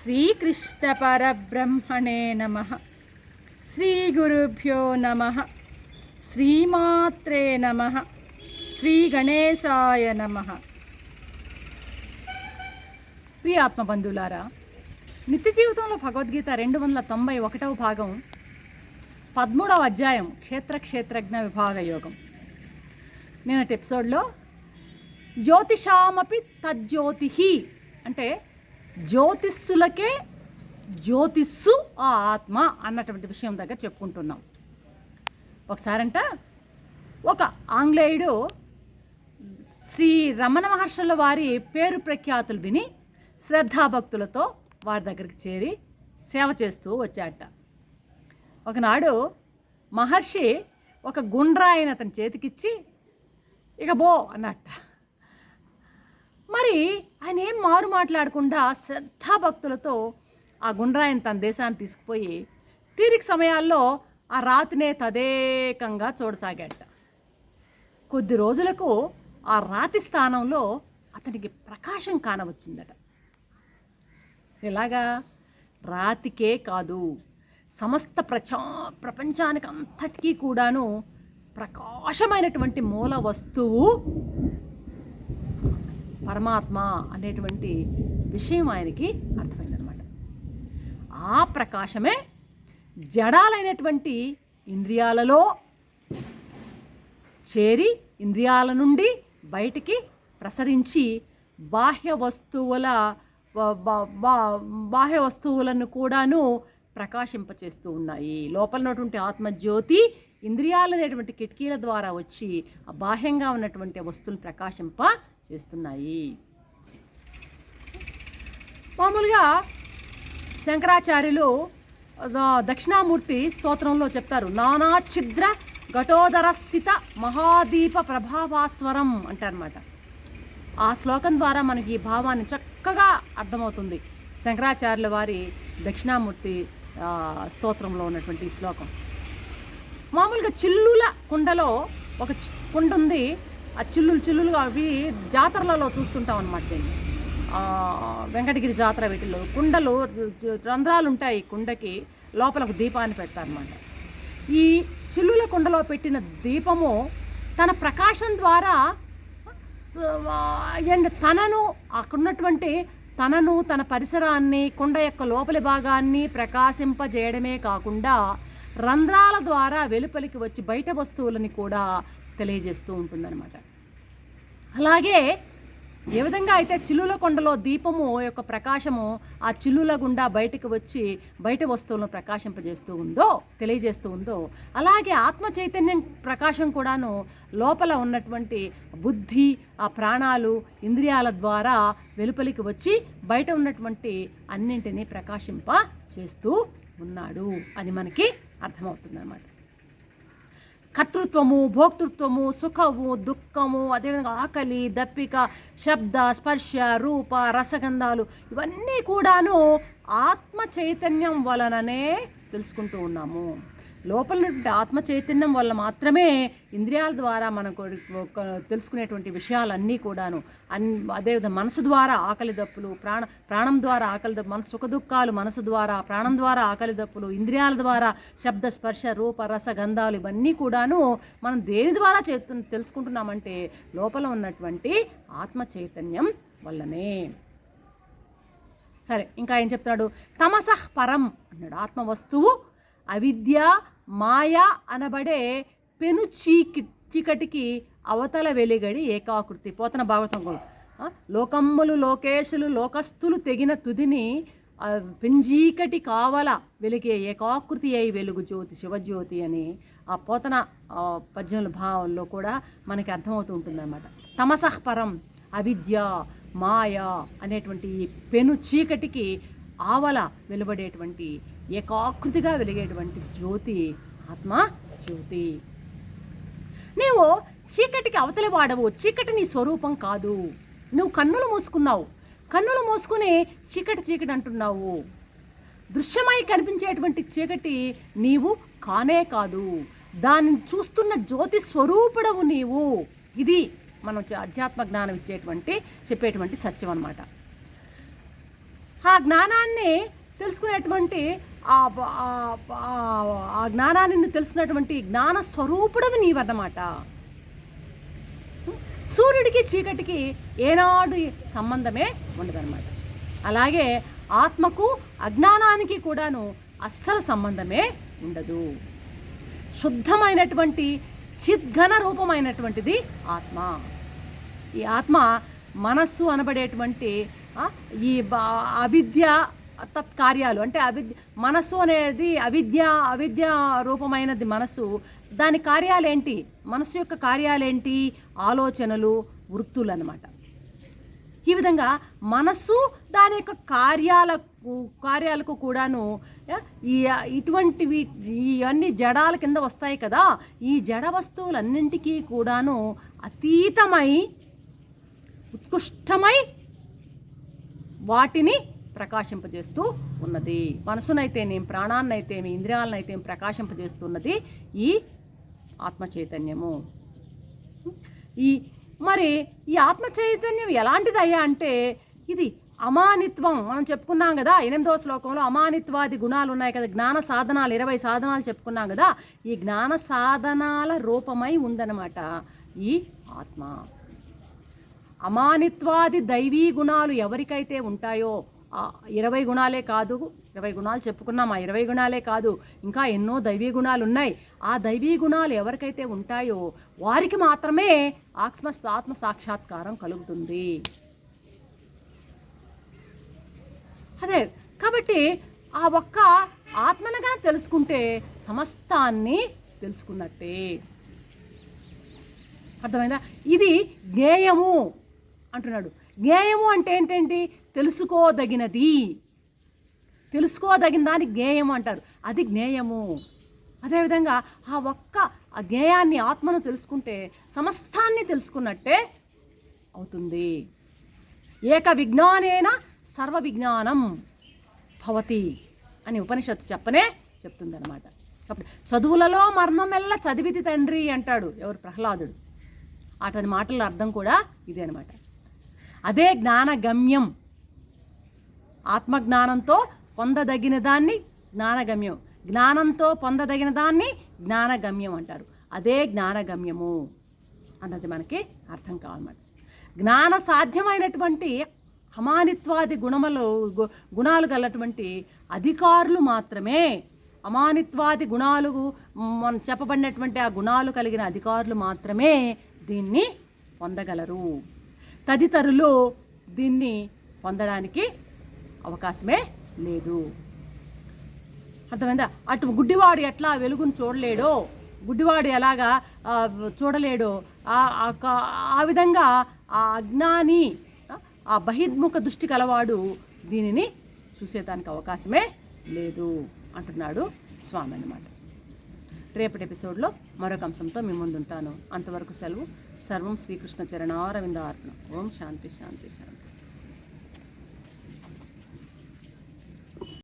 శ్రీకృష్ణ పరబ్రహ్మణే నమ. శ్రీ గురుభ్యో నమ. శ్రీమాత్రే నమ. శ్రీ గణేశాయ నమ. ప్రియ ఆత్మబంధువులారా నిత్య జీవితంలో భగవద్గీత రెండు వందల తొంభై ఒకటవ భాగం పదమూడవ అధ్యాయం క్షేత్ర క్షేత్రజ్ఞ విభాగ యోగం. నిన్నటి ఎపిసోడ్లో జ్యోతిషామపి తజ్జ్యోతిహి అంటే జ్యోతిస్సులకే జ్యోతిస్సు ఆ ఆత్మ అన్నటువంటి విషయం దగ్గర చెప్పుకుంటున్నాం. ఒకసారంట ఒక ఆంగ్లేయుడు శ్రీ రమణ మహర్షుల వారి పేరు ప్రఖ్యాతులు విని శ్రద్ధాభక్తులతో వారి దగ్గరికి చేరి సేవ చేస్తూ వచ్చాడట. ఒకనాడు మహర్షి ఒక గుండ్రాయిని అతని చేతికిచ్చి ఇక బో అన్నట్ట. మరి ఆయన ఏం మారు మాట్లాడకుండా శ్రద్ధాభక్తులతో ఆ గుండ్రాయని తన దేశాన్ని తీసుకుపోయి తీరిక సమయాల్లో ఆ రాతినే తదేకంగా చూడసాగాట కొద్ది రోజులకు ఆ రాతి స్థానంలో అతనికి ప్రకాశం కానవచ్చిందట. ఇలాగా రాతికే కాదు సమస్త ప్రచా ప్రపంచానికి అంతటికీ కూడాను ప్రకాశమైనటువంటి మూల వస్తువు పరమాత్మ అనేటువంటి విషయం ఆయనకి అర్థమైందనమాట ఆ ప్రకాశమే జడాలైనటువంటి ఇంద్రియాలలో చేరి ఇంద్రియాల నుండి బయటికి ప్రసరించి బాహ్య వస్తువుల బాహ్య వస్తువులను కూడాను ప్రకాశింపచేస్తూ ఉన్నాయి. లోపల ఉన్నటువంటి ఆత్మజ్యోతి ఇంద్రియాలనేటువంటి కిటికీల ద్వారా వచ్చి బాహ్యంగా ఉన్నటువంటి వస్తువులు ప్రకాశింప చేస్తున్నాయి. మామూలుగా శంకరాచార్యులు దక్షిణామూర్తి స్తోత్రంలో చెప్తారు నానా ఛిద్ర ఘటోదర స్థిత మహాదీప ప్రభావాస్వరం అంటారనమాట ఆ శ్లోకం ద్వారా మనకి ఈ భావాన్ని చక్కగా అర్థమవుతుంది. శంకరాచార్యుల వారి దక్షిణామూర్తి స్తోత్రంలో ఉన్నటువంటి శ్లోకం. మామూలుగా చిల్లుల కుండలో ఒక కుండ ఉంది ఆ చిల్లులు చిల్లులుగా అవి జాతరలలో చూస్తుంటాం అనమాట దీన్ని వెంకటగిరి జాతర వీటిలో కుండలు రంధ్రాలు ఉంటాయి కుండకి లోపల ఒక దీపాన్ని పెడతారనమాట ఈ చిల్లుల కుండలో పెట్టిన దీపము తన ప్రకాశం ద్వారా అండ్ తనను అక్కడున్నటువంటి తనను తన పరిసరాన్ని కుండ యొక్క లోపలి భాగాన్ని ప్రకాశింపజేయడమే కాకుండా రంధ్రాల ద్వారా వెలుపలికి వచ్చి బయట వస్తువులని కూడా తెలియజేస్తూ ఉంటుందన్నమాట. అలాగే ఏ విధంగా అయితే చిల్లుల కొండలో దీపము యొక్క ప్రకాశము ఆ చిల్లుల గుండా బయటకు వచ్చి బయట వస్తువులను ప్రకాశింపజేస్తూ ఉందో తెలియజేస్తూ ఉందో అలాగే ఆత్మ చైతన్యం ప్రకాశం కూడాను లోపల ఉన్నటువంటి బుద్ధి ఆ ప్రాణాలు ఇంద్రియాల ద్వారా వెలుపలికి వచ్చి బయట ఉన్నటువంటి అన్నింటినీ ప్రకాశింప చేస్తూ ఉన్నాడు అని మనకి అర్థమవుతుంది అన్నమాట కర్తృత్వము భోక్తృత్వము సుఖము దుఃఖము అదేవిధంగా ఆకలి దప్పిక శబ్ద స్పర్శ రూప రసగంధాలు ఇవన్నీ కూడాను ఆత్మ చైతన్యం వలననే తెలుసుకుంటూ ఉన్నాము. లోపల ఆత్మ చైతన్యం వల్ల మాత్రమే ఇంద్రియాల ద్వారా మనకు తెలుసుకునేటువంటి విషయాలన్నీ కూడాను. అన్ అదేవిధంగా మనసు ద్వారా ఆకలి దప్పులు ప్రాణ ప్రాణం ద్వారా ఆకలి దప్పు మన సుఖ దుఃఖాలు మనసు ద్వారా ప్రాణం ద్వారా ఆకలి దప్పులు ఇంద్రియాల ద్వారా శబ్ద స్పర్శ రూప రస గంధాలు ఇవన్నీ కూడాను మనం దేని ద్వారా చేతు తెలుసుకుంటున్నామంటే లోపల ఉన్నటువంటి ఆత్మ చైతన్యం వల్లనే. సరే ఇంకా ఏం చెప్తున్నాడు? తమసః పరం అన్నాడు. ఆత్మ వస్తువు అవిద్య మాయ అనబడే పెను చీకి చీకటికి అవతల వెలిగడి ఏకాకృతి. పోతన భాగవతం కూడా. లోకమ్ములు లోకేశులు లోకస్తులు తెగిన తుదిని ఆ, పెంజీకటి కావల వెలిగే ఏకాకృతి అయి వెలుగు జ్యోతి శివజ్యోతి అని ఆ పోతన పద్యముల భావంలో కూడా మనకి అర్థమవుతూ ఉంటుందన్నమాట. తమసహపరం అవిద్య మాయ అనేటువంటి ఈ పెను చీకటికి ఆవల వెలువడేటువంటి ఏకాకృతిగా వెలిగేటువంటి జ్యోతి ఆత్మ జ్యోతి. నీవు చీకటికి అవతలి వాడవు చీకటి నీ స్వరూపం కాదు. నువ్వు కన్నులు మూసుకున్నావు కన్నులు మూసుకుని చీకటి చీకటి అంటున్నావు. దృశ్యమై కనిపించేటువంటి చీకటి నీవు కానే కాదు. దానిని చూస్తున్న జ్యోతి స్వరూపుడవు నీవు. ఇది మనం ఆధ్యాత్మ అధ్యాత్మ జ్ఞానం ఇచ్చేటువంటి చెప్పేటువంటి సత్యం అన్నమాట. ఆ జ్ఞానాన్ని తెలుసుకునేటువంటి ఆ జ్ఞానాన్ని తెలుసుకునేటువంటి జ్ఞాన స్వరూపుడవి నీవన్నమాట. సూర్యుడికి చీకటికి ఏనాడు సంబంధమే ఉండదన్నమాట. అలాగే ఆత్మకు అజ్ఞానానికి కూడాను అస్సలు సంబంధమే ఉండదు. శుద్ధమైనటువంటి చిద్ఘన రూపమైనటువంటిది ఆత్మ. ఈ ఆత్మ మనస్సు అనబడేటువంటి ఈ అవిద్య తత్కార్యాలు అంటే అవిద్య మనస్సు అనేది అవిద్య అవిద్య రూపమైనది మనస్సు. దాని కార్యాలేంటి? మనస్సు యొక్క కార్యాలేంటి? ఆలోచనలు వృత్తులు అనమాట ఈ విధంగా మనస్సు దాని యొక్క కార్యాలకు కార్యాలకు కూడాను ఈ ఇటువంటివి ఇవన్నీ జడాల కింద వస్తాయి కదా ఈ జడ వస్తువులన్నింటికీ కూడాను అతీతమై ఉత్కృష్టమై వాటిని ప్రకాశింపజేస్తూ ఉన్నది. మనసునైతేనేం ప్రాణాన్నైతేమి ఇంద్రియాలనైతేమి ప్రకాశింపజేస్తున్నది ఈ ఆత్మ చైతన్యము ఈ మరి ఈ ఆత్మ చైతన్యం ఎలాంటిదయ్యా అంటే ఇది అమానిత్వం. మనం చెప్పుకున్నాం కదా ఎనిమిదవ శ్లోకంలో అమానిత్వాది గుణాలు ఉన్నాయి కదా జ్ఞాన సాధనాలు ఇరవై సాధనాలు చెప్పుకున్నాం కదా ఈ జ్ఞాన సాధనాల రూపమై ఉందన్నమాట ఈ ఆత్మ. అమానిత్వాది దైవీ గుణాలు ఎవరికైతే ఉంటాయో ఆ ఇరవై గుణాలే కాదు ఇరవై గుణాలు చెప్పుకున్నాం ఆ ఇరవై గుణాలే కాదు ఇంకా ఎన్నో దైవీ గుణాలు ఉన్నాయి. ఆ దైవీ గుణాలు ఎవరికైతే ఉంటాయో వారికి మాత్రమే ఆత్మ ఆత్మ సాక్షాత్కారం కలుగుతుంది. అదే కాబట్టి ఆ ఒక్క ఆత్మనగా తెలుసుకుంటే సమస్తాన్ని తెలుసుకున్నట్టే. అర్థమైందా? ఇది జ్ఞేయము. అంటున్నాడు. జ్ఞేయము అంటే ఏంటంటే తెలుసుకోదగినది. తెలుసుకోదగిన దాన్ని జ్ఞేయము అంటారు. అది జ్ఞేయము అదేవిధంగా ఆ ఒక్క ఆ జ్ఞేయాన్ని ఆత్మను తెలుసుకుంటే సమస్తాన్ని తెలుసుకున్నట్టే అవుతుంది. ఏక విజ్ఞానేన సర్వ విజ్ఞానం భవతి అని ఉపనిషత్తు చెప్పనే చెప్తుందన్నమాట. కాబట్టి చదువులలో మర్మమెల్ల చదివితి తండ్రి అంటాడు ఎవరు ప్రహ్లాదుడు. అతని మాటల అర్థం కూడా ఇదే అనమాట అదే జ్ఞానగమ్యం. ఆత్మజ్ఞానంతో పొందదగిన దాన్ని జ్ఞానగమ్యం. జ్ఞానంతో పొందదగిన దాన్ని జ్ఞానగమ్యం అంటారు. అదే జ్ఞానగమ్యము అన్నది మనకి అర్థం కావాలన్నమాట. జ్ఞాన సాధ్యమైనటువంటి అమానిత్వాది గుణములు గుణాలు గలటువంటి అధికారులు మాత్రమే అమానిత్వాది గుణాలు మనం చెప్పబడినటువంటి ఆ గుణాలు కలిగిన అధికారులు మాత్రమే దీన్ని పొందగలరు. తదితరులు దీన్ని పొందడానికి అవకాశమే లేదు. అర్థమైందా? అటు గుడ్డివాడు ఎట్లా వెలుగును చూడలేడో గుడ్డివాడు ఎలాగా చూడలేడో ఆ ఆ విధంగా ఆ అజ్ఞాని ఆ, ఆ బహిర్ముఖ దృష్టి కలవాడు దీనిని చూసేదానికి అవకాశమే లేదు అంటున్నాడు స్వామి అన్నమాట. రేపటి ఎపిసోడ్లో మరొక అంశంతో మీ ముందుంటాను. అంతవరకు సెలవు. సర్వం శ్రీకృష్ణ చరణారవింద అర్పణ ఓం శాంతి శాంతి శాంతి.